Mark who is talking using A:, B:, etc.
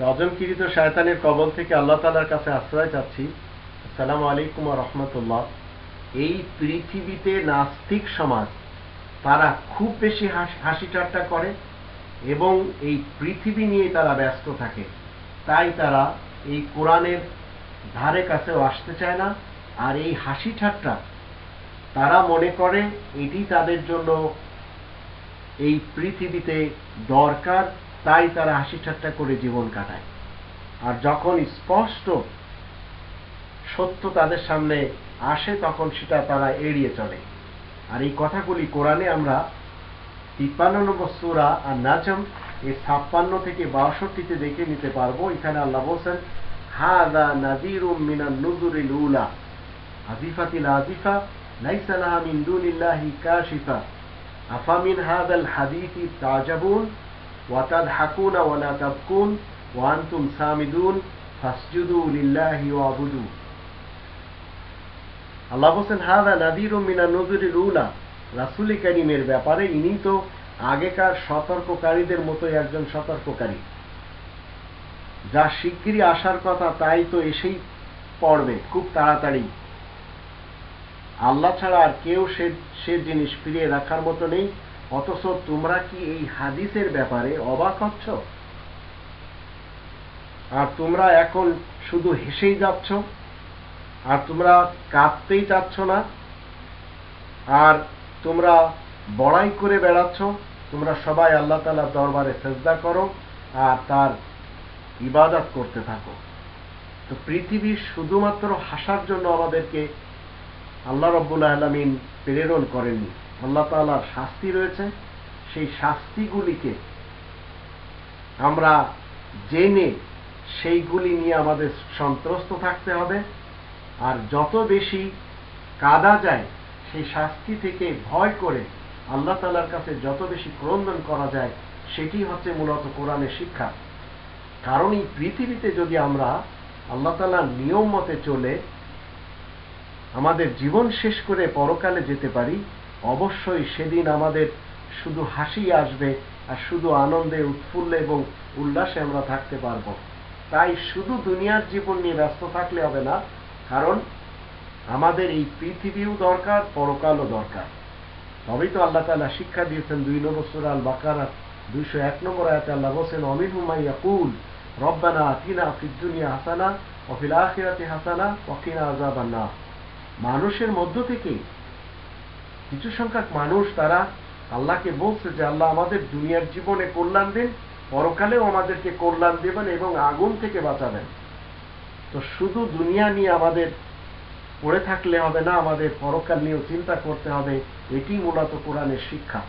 A: অজনকিরিত শায়তানের কবল থেকে আল্লাহ তালার কাছে আশ্রয় চাচ্ছি। আসসালামু আলাইকুম রহমতুল্লাহ। এই পৃথিবীতে নাস্তিক সমাজ, তারা খুব বেশি হাসি ঠাট্টা করে এবং এই পৃথিবী নিয়ে তারা ব্যস্ত থাকে। তাই তারা এই কোরআনের ধারে কাছেও আসতে চায় না আর এই হাসি ঠাট্টা তারা মনে করে এটি তাদের জন্য এই পৃথিবীতে দরকার তাই তারা হাসি ঠাট্টা করে জীবন কাটায়। আর যখন স্পষ্ট সত্য তাদের সামনে আসে, তখন সেটা তারা এড়িয়ে চলে। আর এই কথাগুলি কোরআনে আমরা তিপ্পান্ন নম্বর সুরা আর নাচম এই ছাপ্পান্ন থেকে বাষট্টিতে দেখে নিতে পারব। এখানে আল্লাহ বলছেন হাদা নাদির মিনান নুজুরিল উলা আজিফাতিল আজিফা লাইসা লাহা মিন কাশিফা, আফামিন হাদাল হাদিথি তাজাবুন? ব্যাপারে ইনি তো আগেকার সতর্ককারীদের মতো একজন সতর্ককারী। যা শিগগিরই আসার কথা, তাই তো এসেই পড়বে, খুব তাড়াতাড়ি। আল্লাহ ছাড়া আর কেউ সে সে জিনিস ফিরিয়ে রাখার মতো নেই। অথচ তোমরা কি এই হাদিসের ব্যাপারে অবাক হচ্ছ? আর তোমরা এখন শুধু হেসেই যাচ্ছ? আর তোমরা কাঁদতেই চাচ্ছ না? আর তোমরা বড়াই করে বেড়াচ্ছ? তোমরা সবাই আল্লাহ তালার দরবারে সেজদা করো আর তার ইবাদত করতে থাকো। তো পৃথিবী শুধুমাত্র হাসার জন্য আমাদেরকে আল্লাহ রব্বুল আলমিন প্রেরণ করেননি। আল্লাহ তালার শাস্তি রয়েছে, সেই শাস্তিগুলিকে আমরা জেনে সেইগুলি নিয়ে আমাদের সন্ত্রস্ত থাকতে হবে। আর যত বেশি কাদা যায়, সেই শাস্তি থেকে ভয় করে আল্লাহ তালার কাছে যত বেশি ক্রন্দন করা যায়, সেটি হচ্ছে মূলত কোরআনের শিক্ষা। কারণ এই পৃথিবীতে যদি আমরা আল্লাহ তালার নিয়ম মতে চলে, আমাদের জীবন শেষ করে পরকালে যেতে পারি অবশ্যই সেদিন আমাদের শুধু হাসি আসবে আর শুধু আনন্দে উৎফুল্ল এবং উল্লাসে আমরা থাকতে পারব। তাই শুধু দুনিয়ার জীবন নিয়ে ব্যস্ত থাকলে হবে না, কারণ আমাদের এই পৃথিবীও দরকার, পরকালও দরকার। তবেই তো আল্লাহ তালা শিক্ষা দিয়েছেন দুই নম্বর সুরা আল বাকারা দুইশো এক নম্বর আয়াতে আল্লাহ বলছেন অমিন হুমাইয়া কুল রব্বানা আতিনা ফিদ্দুনিয়া হাসানা অফিল আখিরাতে হাসানা অকিনা আজাবান্না মানুষের মধ্য থেকে কিছু সংখ্যক মানুষ তারা আল্লাহকে বলছে যে আল্লাহ আমাদের দুনিয়ার জীবনে কল্যাণ দিন, পরকালেও আমাদেরকে কল্যাণ দেবেন এবং আগুন থেকে বাঁচাবেন। তো শুধু দুনিয়া নিয়ে আমাদের পড়ে থাকলে হবে না, আমাদের পরকাল নিয়েও চিন্তা করতে হবে। এটি মূলত কোরআনের শিক্ষা।